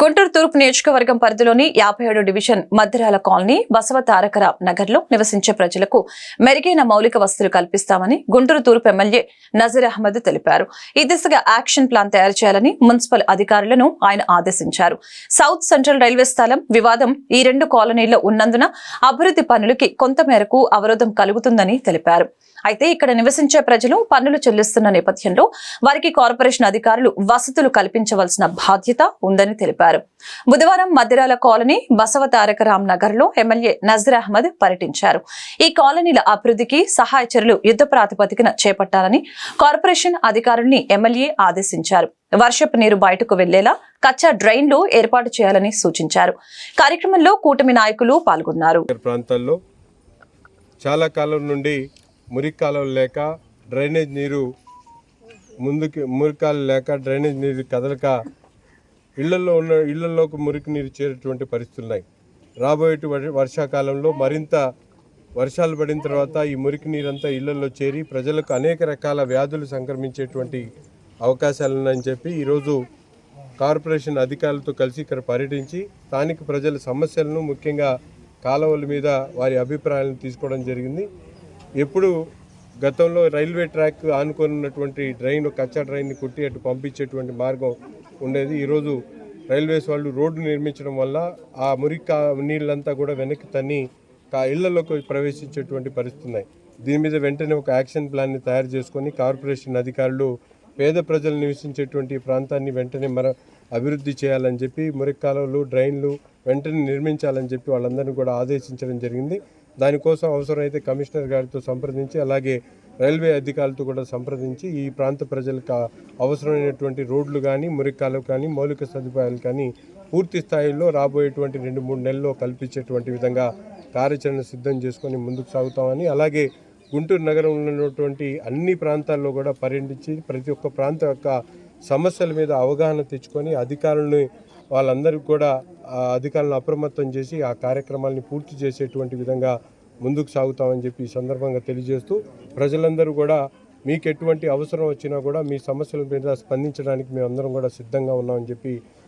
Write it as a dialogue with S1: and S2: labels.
S1: గుంటూరు తూర్పు నియోజకవర్గం పరిధిలోని యాభై ఏడు డివిజన్ మధ్యరాల కాలనీ బసవ తారకర నగర్లో నివసించే ప్రజలకు మెరుగైన మౌలిక వసతులు కల్పిస్తామని గుంటూరు తూర్పు ఎమ్మెల్యే నజీర్ అహ్మద్ తెలిపారు. ఈ దిశగా యాక్షన్ ప్లాన్ తయారు చేయాలని మున్సిపల్ అధికారులను ఆయన ఆదేశించారు. సౌత్ సెంట్రల్ రైల్వే స్థలం వివాదం ఈ రెండు కాలనీల్లో ఉన్నందున అభివృద్ధి పనులకి కొంత మేరకు అవరోధం కలుగుతుందని తెలిపారు. అయితే ఇక్కడ నివసించే ప్రజలు పన్నులు చెల్లిస్తున్న నేపథ్యంలో వారికి కార్పొరేషన్ అధికారులు వసతులు కల్పించవలసిన బాధ్యత ఉందని తెలిపారు. బుధవారం మధ్యరాల కాలనీ బసవ తారకరామ్ నగర్లో ఎమ్మెల్యే నజర్ అహ్మద్ పర్యటించారు. ఈ కాలనీల అభివృద్ధికి సహాయ చర్యలు యుద్ధ ప్రాతిపదికన చేపట్టాలని కార్పొరేషన్ అధికారుల్ని ఎమ్మెల్యే ఆదేశించారు. వర్షపు నీరు బయటకు వెళ్ళేలా కచ్చా డ్రైన్లు ఏర్పాటు చేయాలని సూచించారు. కార్యక్రమంలో కూటమి నాయకులు పాల్గొన్నారు.
S2: ప్రాంతాల్లో చాలా కాలం నుండి మురికి కాలువలు లేక డ్రైనేజ్ నీరు ముందుకి మురికాలు లేక డ్రైనేజ్ నీరు కదలక ఇళ్ళలో ఉన్న ఇళ్ళలోకి మురికి నీరు చేరేటువంటి పరిస్థితులు ఉన్నాయి. రాబోయే వర్షాకాలంలో మరింత వర్షాలు పడిన తర్వాత ఈ మురికి నీరంతా ఇళ్ళలో చేరి ప్రజలకు అనేక రకాల వ్యాధులు సంక్రమించేటువంటి అవకాశాలు ఉన్నాయని చెప్పి ఈరోజు కార్పొరేషన్ అధికారులతో కలిసి ఇక్కడ పర్యటించి స్థానిక ప్రజల సమస్యలను ముఖ్యంగా కాలువల మీద వారి అభిప్రాయాలను తీసుకోవడం జరిగింది. ఎప్పుడు గతంలో రైల్వే ట్రాక్ ఆనుకొని ఉన్నటువంటి డ్రైన్ కచ్చా డ్రైన్ని కుట్టి అటు పంపించేటువంటి మార్గం ఉండేది. ఈరోజు రైల్వేస్ వాళ్ళు రోడ్డు నిర్మించడం వల్ల ఆ మురికి నీళ్ళంతా కూడా వెనక్కి తన్ని ఆ ఇళ్ళలోకి ప్రవేశించేటువంటి పరిస్థితి ఉన్నాయి. దీని మీద వెంటనే ఒక యాక్షన్ ప్లాన్ని తయారు చేసుకొని కార్పొరేషన్ అధికారులు పేద ప్రజలు నివసించేటువంటి ప్రాంతాన్ని వెంటనే మర అభివృద్ధి చేయాలని చెప్పి మురికి కాలువలు డ్రైన్లు వెంటనే నిర్మించాలని చెప్పి వాళ్ళందరినీ కూడా ఆదేశించడం జరిగింది. దానికోసం అవసరమైతే కమిషనర్ గారితో సంప్రదించి అలాగే రైల్వే అధికారులతో కూడా సంప్రదించి ఈ ప్రాంత ప్రజలకు అవసరమైనటువంటి రోడ్లు కానీ మురికాలు కానీ మౌలిక సదుపాయాలు కానీ పూర్తి స్థాయిలో రాబోయేటువంటి రెండు మూడు నెలల్లో కల్పించేటువంటి విధంగా కార్యాచరణ సిద్ధం చేసుకొని ముందుకు సాగుతామని అలాగే గుంటూరు నగరంలో ఉన్నటువంటి అన్ని ప్రాంతాల్లో కూడా పర్యటించి ప్రతి ఒక్క ప్రాంతం యొక్క సమస్యల మీద అవగాహన తెచ్చుకొని అధికారులను వాళ్ళందరికీ కూడా అధికారులను అప్రమత్తం చేసి ఆ కార్యక్రమాల్ని పూర్తి చేసేటువంటి విధంగా ముందుకు సాగుతామని చెప్పి ఈ సందర్భంగా తెలియజేస్తూ ప్రజలందరూ కూడా మీకు ఎటువంటి అవసరం వచ్చినా కూడా మీ సమస్యల మీద స్పందించడానికి మేము అందరం కూడా సిద్ధంగా ఉన్నామని చెప్పి